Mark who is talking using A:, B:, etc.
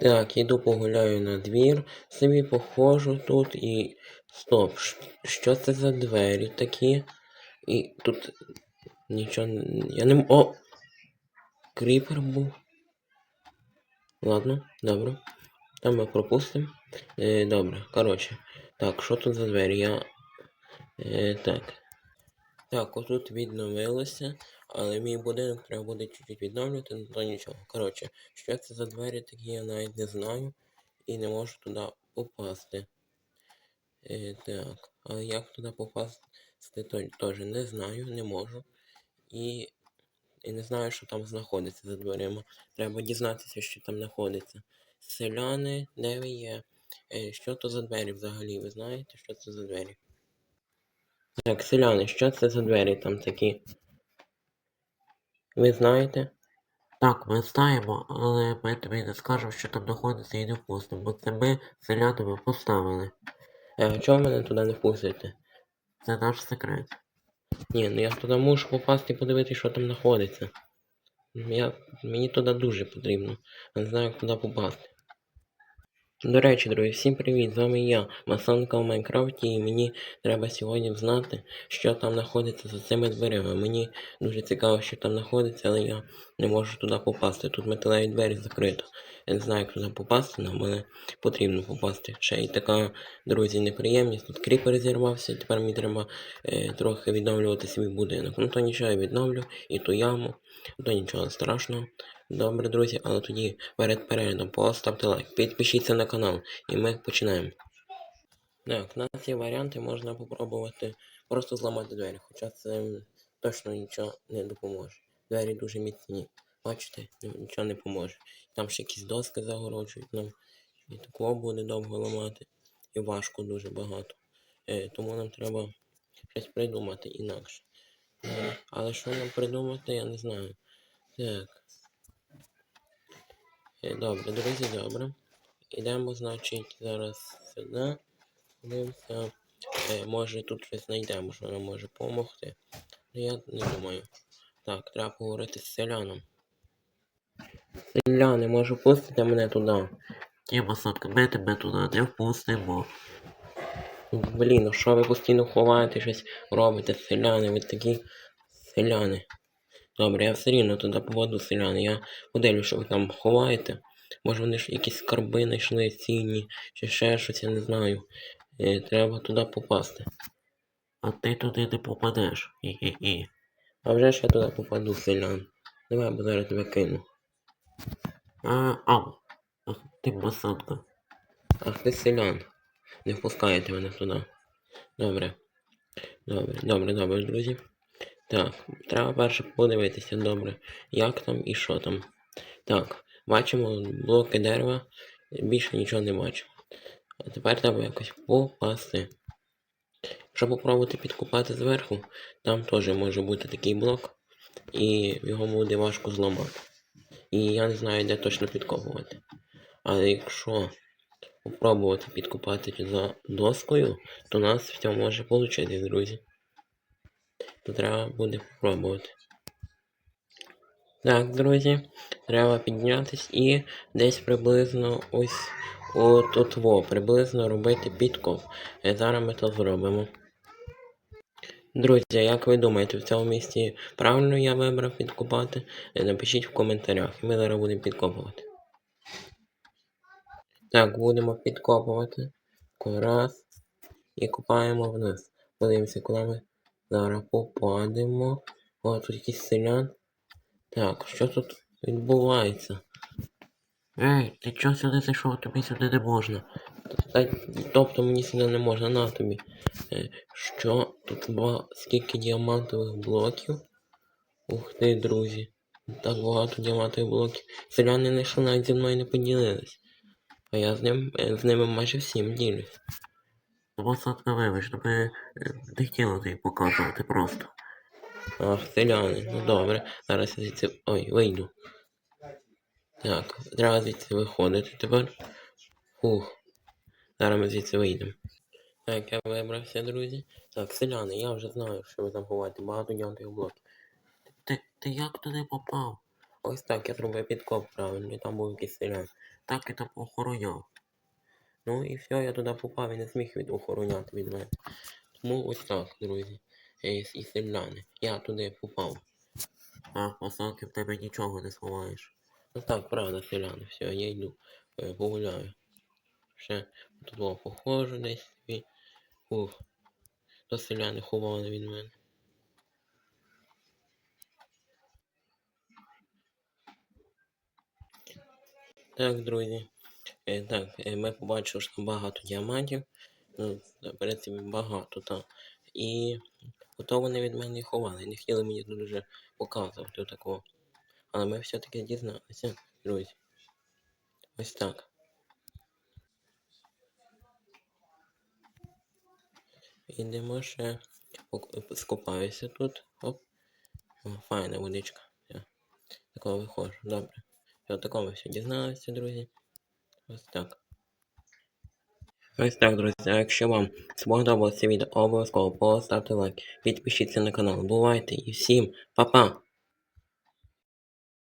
A: Так, іду погуляю на двір, собі походжу тут і. Стоп, що це за двері такі? І тут нічого. Я не. О! Кріпер був. Ладно, добре. Там ми пропустимо. Е, добре, коротше. Так, що тут за двері? Я. Е, так. Так, отут відновилося, але мій будинок треба буде чуть-чуть відновлювати, ну то нічого. Коротше, що це за двері такі, я навіть не знаю і не можу туди попасти. Е, так, але як туди попасти, то теж не знаю, не можу. І, і не знаю, що там знаходиться за дверима. Треба дізнатися, що там знаходиться. Селяни, де ви є? Е, що то за двері взагалі? Ви знаєте, що це за двері? Так, селяни, що це за двері там такі? Ви знаєте?
B: Так, ми знаємо, але ми тобі не скажемо, що там знаходиться і не впустимо, бо це ми селянами поставили.
A: Е, чого мене туди не пустите?
B: Це наш секрет.
A: Ні, ну я туди мушу попасти і подивитися, що там знаходиться. Я, мені туди дуже потрібно. Я не знаю, як туди попасти. До речі, друзі, всім привіт! З вами я, Масонка в Майнкрафті, і мені треба сьогодні знати, що там знаходиться за цими дверима. Мені дуже цікаво, що там знаходиться, але я не можу туди попасти. Тут металеві двері закрито. Я не знаю, як туди попасти, але мене потрібно попасти. Ще й така, друзі, неприємність. Тут кріпер зірвався, тепер мені треба е, трохи відновлювати свій будинок. Ну то нічого я відновлю, і ту яму, то нічого страшного. Добре, друзі, але тоді перед переглядом поставте лайк, підпишіться на канал, і ми починаємо. Так, на ці варіанти можна попробувати просто зламати двері, хоча це точно нічого не допоможе. Двері дуже міцні. Бачите, Ні- нічого не поможе. Там ще якісь доски загороджують нам. І такого буде довго ламати. І важко дуже багато. Е, тому нам треба щось придумати інакше. Е, але що нам придумати, я не знаю. Так. Е, Добре, друзі, добре. Ідемо, значить, зараз сюди. Дивимося. Е, може тут щось знайдемо, що нам може допомогти. Ну я не думаю. Так, треба поговорити з селяном. Селяни, може пустите мене туди?
B: Ні, Масонка, ми тебе туди не впустимо.
A: Блін, ну що ви постійно ховаєте, щось робите, селяни, ви такі селяни. Добре, я все рівно туди поведу селяни. Я подивлюсь, що ви там ховаєте. Може вони ж якісь скарби знайшли цінні, чи ще щось, я не знаю. Е, треба туди попасти.
B: А ти туди не попадеш. Хі-хі-хі.
A: А вже ж я туди попаду, селян. Давай, бо зараз тебе кину.
B: А, ау. Ах, ти Масонка.
A: Ах ти селян. Не впускаєте мене туди. Добре. Добре, добре, добре, друзі. Так, треба перше подивитися, добре, як там і що там. Так, бачимо блоки дерева, більше нічого не бачимо. А тепер треба якось попасти. Якщо попробувати підкупати зверху, там теж може бути такий блок, і його буде важко зламати. І я не знаю, де точно підкопувати. Але якщо попробувати підкопати за доскою, то у нас все може вийти, друзі. То треба буде попробувати. Так, друзі, треба піднятись і десь приблизно ось от во, приблизно робити підкоп. Е, Зараз ми то зробимо. Друзі, як ви думаєте, в цьому місці правильно я вибрав підкопати? Е, Напишіть в коментарях, і ми зараз будемо підкопувати. Так, будемо підкопувати. Раз. І копаємо вниз. Подивимося, куди ми зараз попадемо. О, тут якийсь селян. Так, що тут відбувається?
B: Ей, ти чого сюди зайшов? Тобі сюди не можна.
A: Тобто мені сюди не можна на тобі. Е, Що? Тут ба... скільки діамантових блоків? Ух ти, друзі. Так багато діамантових блоків. Селяни не що навіть зі мною не поділились. А я з ним е, з ними майже всім ділюсь.
B: Вибач, ну ми е, не хотіли показувати просто.
A: Ах, селяни, ну добре. Зараз я звідси. Ой, вийду. Так, треба звідси виходити тепер. Фух. Зараз ми звідси вийдемо. Так, я вибрався, друзі. Так, селяни, я вже знаю, що ви там ховаєте. Багато діамантових блоків.
B: Ти, ти як туди попав?
A: Ось так, я зробив підкоп правильно, і там був якийсь селян.
B: так і там охороняв.
A: Ну і все, я туди попав і не зміг від охороняти від мене. Тому ось так, друзі. І селяни. Я туди попав.
B: А посадки в тебе нічого не сховаєш.
A: Ну так, правда, селяни, все, я йду, е, погуляю. Ще тут було похожу десь собі. Ух. То селяни ховали від мене. Так, друзі. Е, так, е, ми побачили, що там багато діамантів. Ну, в принципі, багато, так. І ото вони від мене ховали. Не хотіли мені тут дуже показувати такого. Але ми все-таки дізналися, друзі. Ось так. Ідемо ще скопаюся тут. Оп. О, файна водичка. Я такого виходжу. Добре. Все, такого все дізналися, друзі. Ось так. Ось так, друзі. Якщо вам сподобалося відео, обов'язково поставте лайк. Підпишіться на канал. Бувайте і всім па-па!